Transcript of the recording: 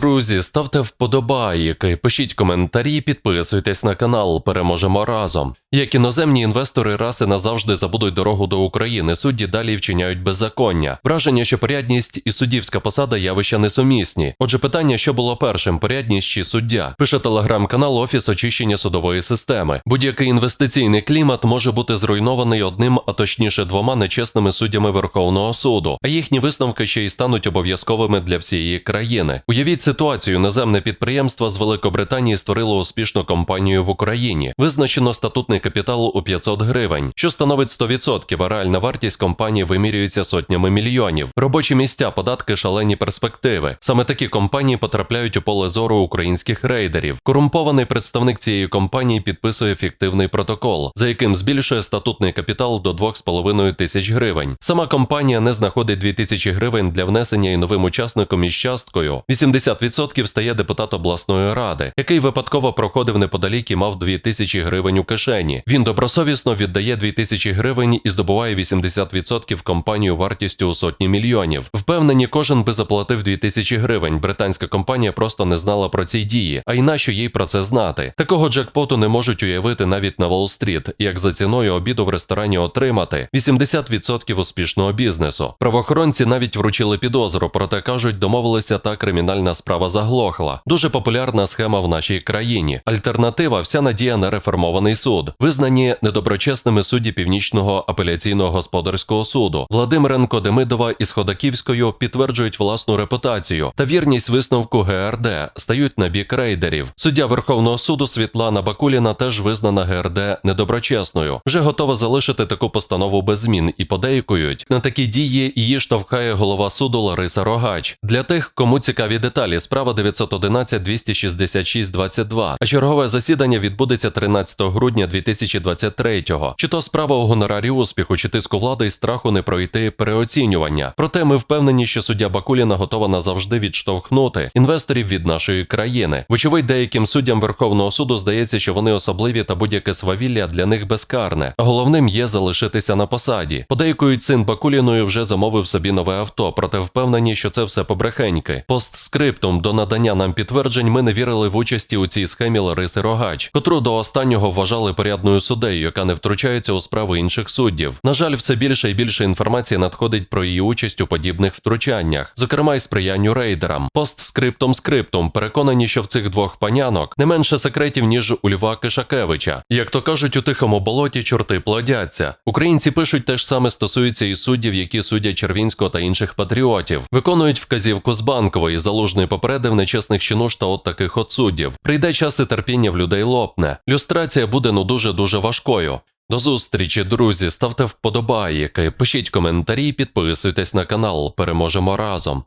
друзі, ставте вподобайки, пишіть коментарі, підписуйтесь на канал. Переможемо разом. Як іноземні інвестори раз і назавжди забудуть дорогу до України, судді далі вчиняють беззаконня. Враження, що порядність і суддівська посада явища несумісні. Отже, питання, що було першим, порядність чи суддя, пише телеграм-канал Офіс очищення судової системи. Будь-який інвестиційний клімат може бути зруйнований одним, а точніше двома нечесними суддями Верховного суду, а їхні висновки ще й стануть обов'язковими для всієї країни. Уявіть ситуацію: наземне підприємство з Великобританії створило успішну компанію в Україні. Визначено статутний капітал у 500 гривень, що становить 100%, а реальна вартість компанії вимірюється сотнями мільйонів. Робочі місця, податки, шалені перспективи. Саме такі компанії потрапляють у поле зору українських рейдерів. Корумпований представник цієї компанії підписує фіктивний протокол, за яким збільшує статутний капітал до 2,5 тисяч гривень. Сама компанія не знаходить 2 тисячі гривень для внесення і новим учасником із часткою. 80% стає депутат обласної ради, який випадково проходив неподалік і мав 2 тисячі гривень у кишені. Він добросовісно віддає 2 тисячі гривень і здобуває 80% компанію вартістю у сотні мільйонів. Впевнені, кожен би заплатив 2 тисячі гривень. Британська компанія просто не знала про ці дії, а й нащо їй про це знати. Такого джекпоту не можуть уявити навіть на Уолл-стріт, як за ціною обіду в ресторані отримати 80% успішного бізнесу. Правоохоронці навіть вручили підозру, проте кажуть, домовилися та кримінальна справа заглохла. Дуже популярна схема в нашій країні. Альтернатива вся надія на реформований суд, визнані недоброчесними судді Північного апеляційного господарського суду. Владимиренко Демидова із Ходаківською підтверджують власну репутацію та вірність висновку ГРД стають на бік рейдерів. Суддя Верховного суду Світлана Бакуліна теж визнана ГРД недоброчесною. Вже готова залишити таку постанову без змін і подейкують. На такі дії її штовхає голова суду Лариса Рогач. Для тих, кому цікаві деталі, справа 911 266 22 А чергове засідання відбудеться 13 грудня 2023-го. Чи то справа у гонорарі успіху, чи тиску влади і страху не пройти переоцінювання. Проте ми впевнені, що суддя Бакуліна готова назавжди відштовхнути інвесторів від нашої країни. Вочевидь, деяким суддям Верховного суду здається, що вони особливі та будь-яке свавілля для них безкарне. Головним є залишитися на посаді. Подейкують син Бакуліною вже замовив собі нове авто, проте впевнені, що це все побрехеньки. Постскриптум до надання нам підтверджень ми не вірили в участі у цій схемі Лариси Рогач, котру до останнього вважали порядною суддею, яка не втручається у справи інших суддів. На жаль, все більше і більше інформації надходить про її участь у подібних втручаннях, зокрема й сприянню рейдерам. Постскриптум скриптум переконані, що в цих двох панянок не менше секретів ніж у Льва Кишакевича. Як то кажуть, у тихому болоті чорти плодяться. Українці пишуть те ж саме стосується і суддів, які судять Червінського та інших патріотів. Виконують вказівку з банкової, залужний попередив нечесних чинуш та от таких от суддів. Прийде час і терпіння в людей лопне. Люстрація буде ну дуже дуже важкою. До зустрічі, друзі. Ставте вподобайки, пишіть коментарі, підписуйтесь на канал. Переможемо разом.